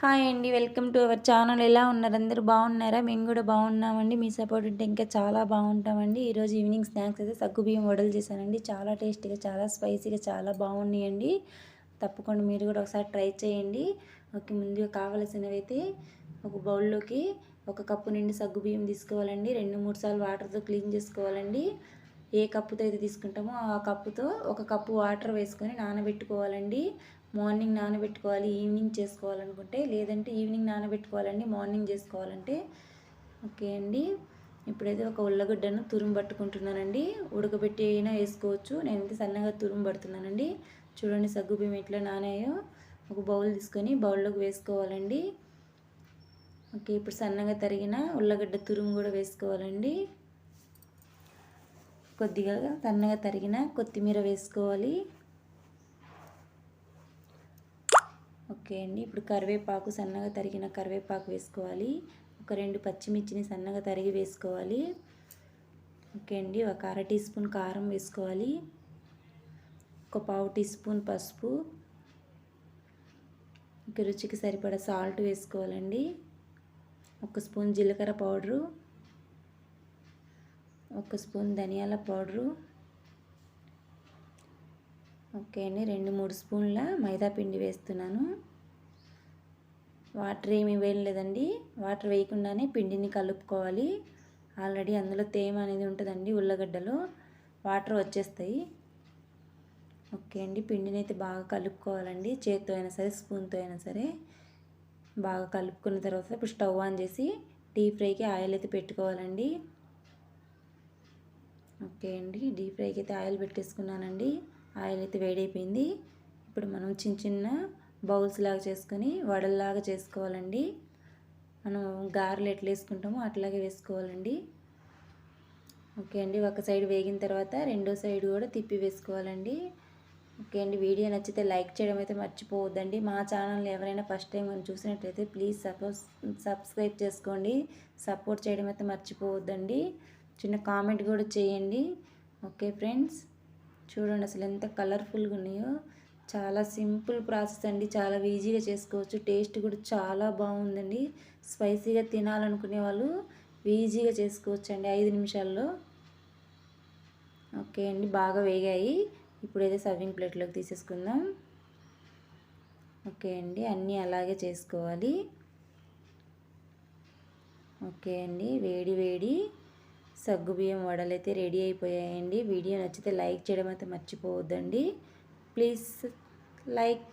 Hi అండి welcome to our channel. ఎలా ఉన్నారు? అందరూ బాగున్నారా? మేము కూడా బాగున్నామండి. మీ సపోర్ట్ ఉంటే ఇంకా చాలా బాగుంటామండి. ఈరోజు ఈవినింగ్ స్నాక్స్ అయితే సగ్గుబియ్యం వడలు చేశానండి. చాలా టేస్టీగా చాలా స్పైసీగా చాలా బాగున్నాయండి. తప్పకుండా మీరు కూడా ఒకసారి ట్రై చేయండి. ఓకే ముందుగా కావలసినవి అయితే ఒక బౌల్లోకి ఒక కప్పు నిండి సగ్గుబియ్యం తీసుకోవాలండి. రెండు మూడు సార్లు వాటర్తో క్లీన్ చేసుకోవాలండి. ఏ కప్పుతో అయితే తీసుకుంటామో ఆ కప్పుతో ఒక కప్పు వాటర్ వేసుకొని నానబెట్టుకోవాలండి. మార్నింగ్ నానబెట్టుకోవాలి ఈవినింగ్ చేసుకోవాలనుకుంటే లేదంటే ఈవినింగ్ నానబెట్టుకోవాలండి మార్నింగ్ చేసుకోవాలంటే. ఓకే అండి. ఇప్పుడైతే ఒక ఉల్లగడ్డను తురుము పట్టుకుంటున్నానండి. ఉడకబెట్టి అయినా వేసుకోవచ్చు. నేనైతే సన్నగా తురుము పడుతున్నానండి. చూడండి సగ్గు బియ్యం ఎట్లా నానాయో. ఒక బౌల్ తీసుకొని బౌల్లోకి వేసుకోవాలండి. ఓకే ఇప్పుడు సన్నగా తరిగిన ఉల్లగడ్డ తురుము కూడా వేసుకోవాలండి. కొద్దిగా సన్నగా తరిగిన కొత్తిమీర వేసుకోవాలి. ఓకే అండి. ఇప్పుడు కరివేపాకు సన్నగా తరిగిన కరివేపాకు వేసుకోవాలి. ఒక రెండు పచ్చిమిర్చిని సన్నగా తరిగి వేసుకోవాలి. ఓకే అండి. ఒక అర టీ స్పూన్ కారం వేసుకోవాలి. ఒక పావు టీ స్పూన్ పసుపు. ఇక రుచికి సరిపడా సాల్ట్ వేసుకోవాలండి. ఒక స్పూన్ జీలకర్ర పౌడరు. ఒక స్పూన్ ధనియాల పౌడరు. ఓకే అండి. రెండు మూడు స్పూన్ల మైదా పిండి వేస్తున్నాను. వాటర్ ఏమి వేయలేదండి. వాటర్ వేయకుండానే పిండిని కలుపుకోవాలి. ఆల్రెడీ అందులో తేమ అనేది ఉంటుందండి ఉల్లగడ్డలో. వాటర్ వచ్చేస్తాయి. ఓకే అండి. పిండిని అయితే బాగా కలుపుకోవాలండి. చేత్తో అయినా సరే స్పూన్తో అయినా సరే బాగా కలుపుకున్న తర్వాత ఇప్పుడు స్టవ్ ఆన్ చేసి డీప్ ఫ్రైకి ఆయిల్ అయితే పెట్టుకోవాలండి. ఓకే అండి. డీప్ ఫ్రైకి అయితే ఆయిల్ పెట్టేసుకున్నానండి. ఆయిల్ అయితే వేడైపోయింది. ఇప్పుడు మనం చిన్న చిన్న బౌల్స్ లాగా చేసుకొని వడల్లాగా చేసుకోవాలండి. మనం గారెలు ఎట్లా వేసుకుంటామో అట్లాగే వేసుకోవాలండి. ఓకే అండి ఒక సైడ్ వేగిన తర్వాత రెండో సైడ్ కూడా తిప్పి వేసుకోవాలండి. ఓకే అండి వీడియో నచ్చితే లైక్ చేయడం అయితే మర్చిపోవద్దండి. మా ఛానల్ని ఎవరైనా ఫస్ట్ టైం మనం చూసినట్లయితే ప్లీజ్ సపోజ్ సబ్స్క్రైబ్ చేసుకోండి. సపోర్ట్ చేయడం అయితే మర్చిపోవద్దండి. చిన్న కామెంట్ కూడా చేయండి. ఓకే ఫ్రెండ్స్ చూడండి అసలు ఎంత కలర్ఫుల్గా ఉన్నాయో. చాలా సింపుల్ ప్రాసెస్ అండి. చాలా ఈజీగా చేసుకోవచ్చు. టేస్ట్ కూడా చాలా బాగుందండి. స్పైసీగా తినాలనుకునే వాళ్ళు ఈజీగా చేసుకోవచ్చు అండి ఐదు నిమిషాల్లో. ఓకే అండి. బాగా వేగాయి. ఇప్పుడైతే సర్వింగ్ ప్లేట్లోకి తీసేసుకుందాం. ఓకే అండి. అన్నీ అలాగే చేసుకోవాలి. ఓకే అండి. వేడి వేడి సగ్గుబియ్యం వడలు అయితే రెడీ అయిపోయాయండి. వీడియో నచ్చితే లైక్ చేయడం అయితే మర్చిపోవద్దండి. Please like